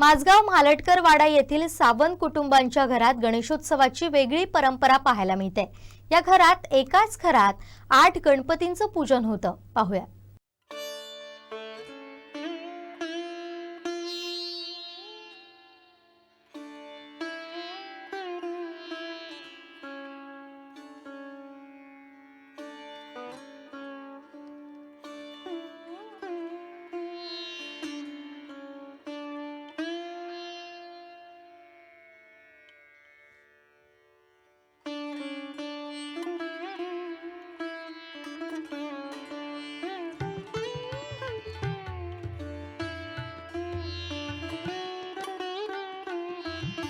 माझगाव म्हालटकर वाडा येथील सावंत कुटुंबांच्या घरात गणेशोत्सवाची वेगळी परंपरा पाहायला मिळते. या घरात एकाच घरात आठ गणपतींचं पूजन होतं. पाहूया. Bye.